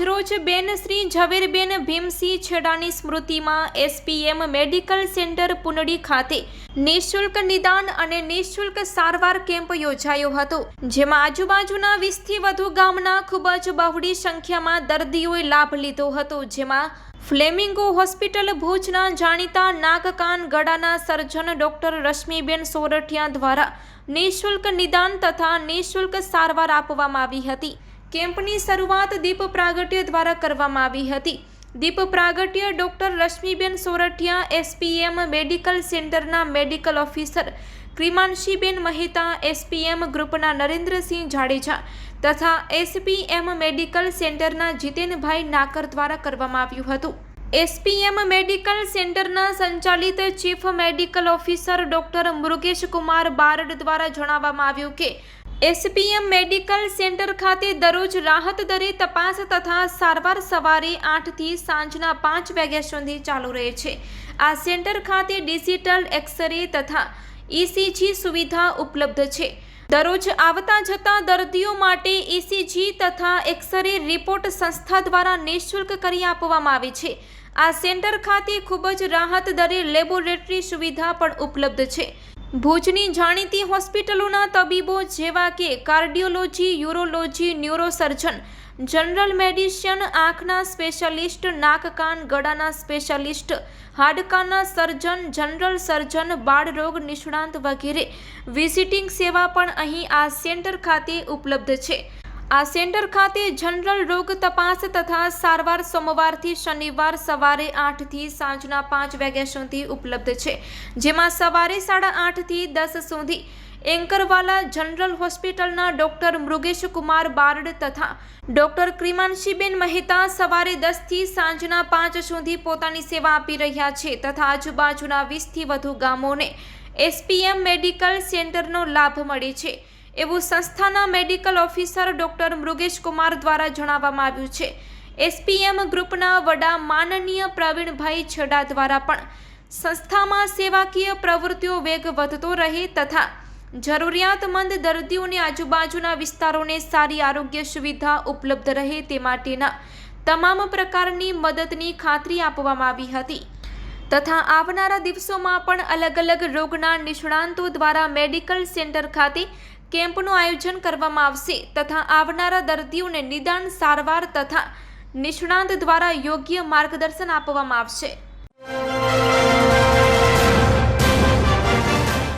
આજરોજ બેન શ્રી ઝવેરબેન ભીમસિંહ છેડાની સ્મૃતિમાં એસપીએમ મેડિકલ સેન્ટર પુનડી ખાતે નિઃશુલ્ક નિદાન અને નિઃશુલ્ક સારવાર કેમ્પ યોજાયો હતો, જેમાં આજુબાજુના વીસથી વધુ ગામના ખૂબ જ બહોળી સંખ્યામાં દર્દીઓએ લાભ લીધો હતો, જેમાં ફ્લેમિંગો હોસ્પિટલ ભુજના જાણીતા નાગકાન ગળાના સર્જન ડોક્ટર રશ્મિબેન સોરઠિયા દ્વારા નિઃશુલ્ક નિદાન તથા નિઃશુલ્ક સારવાર આપવામાં આવી હતી. કેમ્પની શરૂઆત દીપ પ્રાગટ્ય દ્વારા કરવામાં આવી હતી. દીપ પ્રાગટ્ય doctor Rashmiben Sorathiya, SPM medical સેન્ટરના medical officer Krimanshiben Mehta, SPM ગ્રુપના નરેન્દ્રસિંહ જાડેજા તથા એસપીએમ મેડિકલ સેન્ટરના જીતેનભાઈ નાકર દ્વારા કરવામાં આવ્યું હતું. એસપીએમ મેડિકલ સેન્ટરના સંચાલિત chief medical officer doctor Mrugesh Kumar Barad દ્વારા જણાવવામાં આવ્યું કે એસપીએમ મેડિકલ સેન્ટર ખાતે દરરોજ રાહત દરે તપાસ તથા સારવાર સવારે આઠથી સાંજના પાંચ વાગ્યા સુધી ચાલુ રહે છે. આ સેન્ટર ખાતે ડિજિટલ એક્સરે તથા ઇસીજી સુવિધા ઉપલબ્ધ છે. દરરોજ આવતા જતા દર્દીઓ માટે ઇસીજી તથા એક્સરે રિપોર્ટ સંસ્થા દ્વારા નિઃશુલ્ક કરી આપવામાં આવે છે. આ સેન્ટર ખાતે ખૂબ જ રાહત દરે લેબોરેટરી સુવિધા પણ ઉપલબ્ધ છે. ભુજની જાણીતી હોસ્પિટલોના તબીબો જેવા કે cardiology, urology, neurosurgeon, general medicine, આંખના સ્પેશિયાલિસ્ટ નાક કાન ગળાના સ્પેશિયાલિસ્ટ, હાડકાના સર્જન, જનરલ સર્જન બાળરોગ નિષ્ણાંત વગેરે. વિઝિટિંગ સેવા પણ અહીં આ સેન્ટર ખાતે ઉપલબ્ધ છે. આ સેન્ટર ખાતે જનરલ રોગ તપાસ તથા સારવાર સોમવારથી શનિવાર સવારે આઠથી સાંજના પાંચ વાગ્યા સુધી ઉપલબ્ધ છે. જેમાં સવારે સાડા આઠથી દસ સુધી એન્કરવાલા જનરલ હોસ્પિટલના ડોક્ટર મૃગેશ કુમાર બારડ તથા ડોક્ટર ક્રિમાંશીબેન મહેતા સવારે દસથી સાંજના પાંચ સુધી પોતાની સેવા આપી રહ્યા છે તથા આજુબાજુના વીસથી વધુ ગામોને એસપીએમ મેડિકલ સેન્ટરનો લાભ મળે છે. એવું સંસ્થાના medical officer doctor Mrugesh Kumar દ્વારા જણાવવામાં આવ્યું છે. એસપીએમ ગ્રુપના વડા માનનીય પ્રવીણભાઈ છડા દ્વારા પણ સંસ્થામાં સેવાકીય પ્રવૃત્તિઓ વેગ વધતો રહે તથા જરૂરિયાતમંદ દર્દીઓને આજુબાજુના વિસ્તારોને સારી આરોગ્ય સુવિધા ઉપલબ્ધ રહે તે માટેના તમામ પ્રકારની મદદની ખાતરી આપવામાં આવી હતી. તથા આવનારા દિવસોમાં પણ અલગ અલગ રોગના નિષ્ણાંતો દ્વારા મેડિકલ સેન્ટર ખાતે કેમ્પનું આયોજન કરવામાં આવશે તથા આવનારા દર્દીઓને નિદાન, સારવાર તથા નિષ્ણાંત દ્વારા યોગ્ય માર્ગદર્શન આપવામાં આવશે.